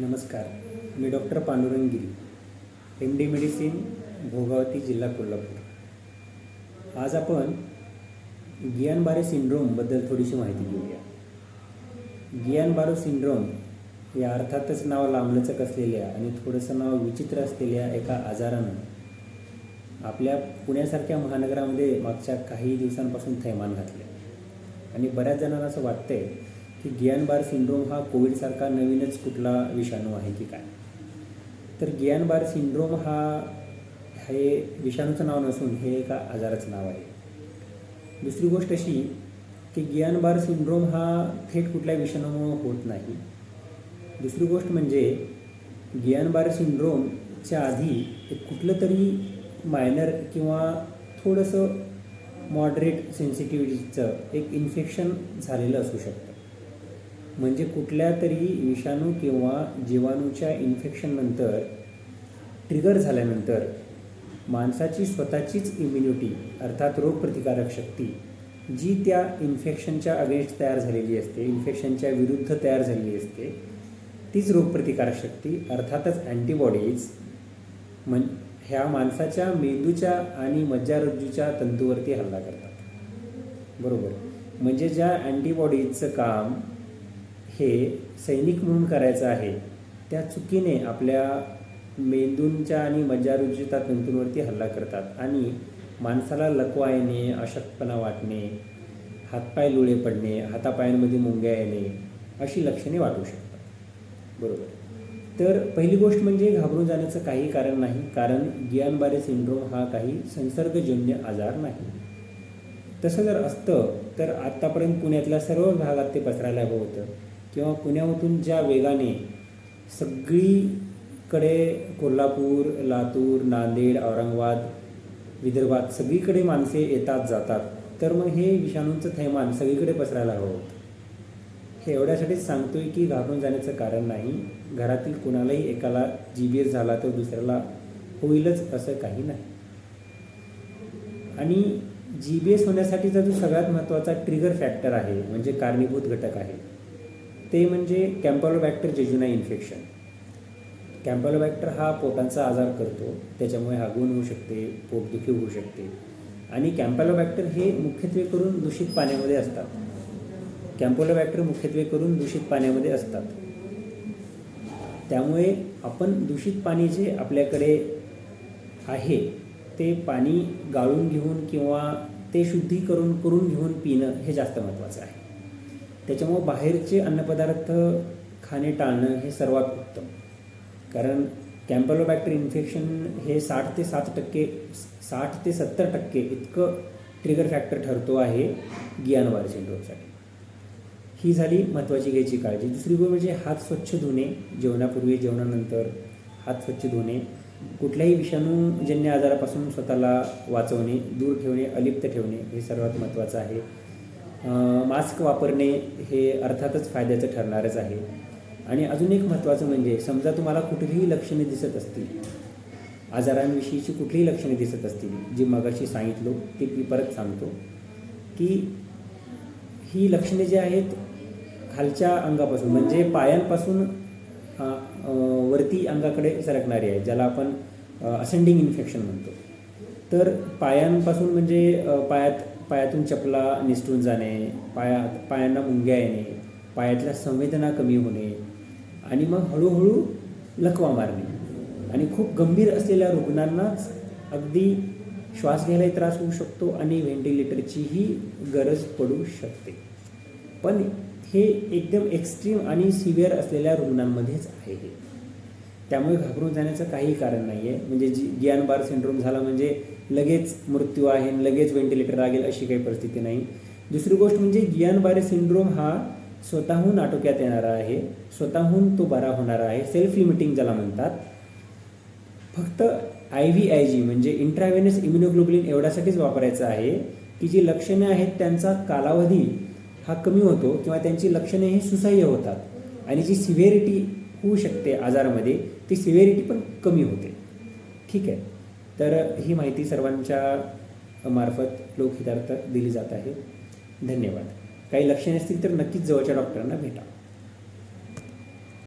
नमस्कार मी doctor Pandurang Giri M D medicine Bhogavati जिल्हा कोल्हापूर. आज आपण गियानबारे सिंड्रोमबद्दल थोडीशी माहिती घेऊया. गियानबारो सिंड्रोम या अर्थातच नाव लांबलचक असलेल्या आणि थोडंसं नाव विचित्र असलेल्या एका आजारानं आपल्या पुण्यासारख्या महानगरामध्ये मागच्या काही दिवसांपासून थैमान घातले आणि बऱ्याच जणांना असं वाटतंय की गियान बार सिंड्रोम हा कोविडसारखा नवीनच कुठला विषाणू आहे की काय? तर गियान बार सिंड्रोम हा हे विषाणूचं नाव नसून हे एका आजाराचं नाव आहे. दुसरी गोष्ट अशी की गियान बार सिंड्रोम हा थेट कुठल्या विषाणूमुळे होत नाही. दुसरी गोष्ट म्हणजे गियान बार सिंड्रोमच्या आधी एक कुठलं तरी मायनर किंवा थोडंसं मॉडरेट सेन्सिटिव्हिटीचं एक इन्फेक्शन झालेलं असू शकतं. म्हणजे कुठल्या तरी विषाणू किंवा जीवाणूच्या इन्फेक्शननंतर ट्रिगर झाल्यानंतर माणसाची स्वतःचीच इम्युनिटी अर्थात रोगप्रतिकारक शक्ती जी त्या इन्फेक्शनच्या अगेन्स्ट तयार झालेली असते इन्फेक्शनच्या विरुद्ध तयार झालेली असते तीच रोगप्रतिकारक शक्ती अर्थातच अँटीबॉडीज म्हण ह्या माणसाच्या मेंदूच्या आणि मज्जारज्जूच्या तंतूवरती हल्ला करतात. बरोबर. म्हणजे ज्या अँटीबॉडीजचं काम हे सैनिक म्हणून करायचं आहे त्या चुकीने आपल्या मेंदूंच्या आणि मज्जारुज्जूता तंतूंवरती हल्ला करतात आणि माणसाला लकवा येणे अशक्तपणा वाटणे हातपाय लुळे पडणे हातापायांमध्ये मुंग्या येणे अशी लक्षणे वाटू शकतात. बरोबर. तर पहिली गोष्ट म्हणजे घाबरून जाण्याचं काही कारण नाही कारण गियानबारे सिंड्रोम हा काही संसर्गजन्य आजार नाही. तसं जर असतं तर आत्तापर्यंत पुण्यातल्या सर्व भागात ते पसरायला हवं होतं. किंवा पुण्यामधून ज्या वेगाने सगळीकडे कोल्हापूर लातूर नांदेड औरंगाबाद विदर्भात सगळीकडे माणसे येतात जातात तर मग हे विषाणूंचं थैमान सगळीकडे पसरायला हवं हे एवढ्यासाठीच सांगतोय की घाबरून जाण्याचं कारण नाही. घरातील कुणालाही एकाला जी बी एस झाला तर दुसऱ्याला होईलच असं काही नाही. आणि जी बी एस होण्यासाठीचा जो सगळ्यात महत्त्वाचा ट्रिगर फॅक्टर आहे म्हणजे कारणीभूत घटक आहे ते म्हणजे कॅम्पलोबॅक्टर जेजुना इन्फेक्शन. कॅम्पॅलोबॅक्टर हा पोटांचा आजार करतो त्याच्यामुळे हागवून होऊ शकते पोटदुखी होऊ शकते. आणि कॅम्पॅलोबॅक्टर हे मुख्यत्वे करून दूषित पाण्यामध्ये असतात. कॅम्पोलोबॅक्टर मुख्यत्वे करून दूषित पाण्यामध्ये असतात. त्यामुळे आपण दूषित पाणी जे आपल्याकडे आहे ते पाणी गाळून घेऊन किंवा ते शुद्धीकरण करून घेऊन पिणं हे जास्त महत्त्वाचं आहे. त्याच्यामुळं बाहेरचे अन्नपदार्थ खाणे टाळणं हे सर्वात उत्तम. कारण कॅम्पलोबॅक्टर इन्फेक्शन हे साठ ते सात टक्के साठ ते सत्तर टक्के इतकं ट्रिगर फॅक्टर ठरतो आहे गियानवार सिंड्रोमसाठी ही झाली महत्त्वाची घ्यायची काळजी. दुसरी गोष्ट म्हणजे हात स्वच्छ धुणे जेवणापूर्वी जेवणानंतर हात स्वच्छ धुणे कुठल्याही विषाणूजन्य आजारापासून स्वतःला वाचवणे दूर ठेवणे अलिप्त ठेवणे हे सर्वात महत्त्वाचं आहे. मास्क वापरणे हे अर्थातच फायद्याचं ठरणारच आहे. आणि अजून एक महत्त्वाचं म्हणजे समजा तुम्हाला कुठलीही लक्षणे दिसत असतील आजारांविषयीची कुठलीही लक्षणे दिसत असतील जी मगाशी सांगितलो ती मी परत सांगतो की ही लक्षणे जी आहेत खालच्या अंगापासून म्हणजे पायांपासून वरती अंगाकडे सरकणारी आहे ज्याला आपण असेंडिंग इन्फेक्शन म्हणतो. तर पायांपासून म्हणजे पायात पायातून चपला निसटून जाणे पायात पायांना मुंग्या येणे पायातल्या संवेदना कमी होणे आणि मग हळूहळू लकवा मारणे. आणि खूप गंभीर असलेल्या रुग्णांनाच अगदी श्वास घ्यायलाही त्रास होऊ शकतो आणि व्हेंटिलेटरचीही गरज पडू शकते. पण हे एकदम एक्स्ट्रीम आणि सिव्हिअर असलेल्या रुग्णांमध्येच आहे हे. त्यामुळे घाबरून जाण्याचं काही कारण नाही आहे म्हणजे जी गियान बार सिंड्रोम झाला म्हणजे लगेच मृत्यू आहे लगेच व्हेंटिलेटर लागेल अशी काही परिस्थिती नाही. दुसरी गोष्ट म्हणजे गियान बारे सिंड्रोम हा स्वतःहून आटोक्यात येणारा आहे. स्वतःहून तो बरा होणारा आहे. सेल्फ लिमिटिंग ज्याला म्हणतात. फक्त आय व्ही आय जी म्हणजे इंट्राव्हेनस इम्युनोग्लोबुलिन एवढ्यासाठीच वापरायचं आहे की जी लक्षणे आहेत त्यांचा कालावधी हा कमी होतो किंवा त्यांची लक्षणे ही सुसह्य होतात. आणि जी सिव्हिरिटी होऊ शकते आजारामध्ये. ती सिव्हिरिटी पण कमी होते. ठीक आहे. तर ही माहिती सर्वांच्या मार्फत लोकहितार्थ दिली जात आहे. धन्यवाद. काही लक्षणे असतील तर नक्कीच जवळच्या डॉक्टरांना भेटा.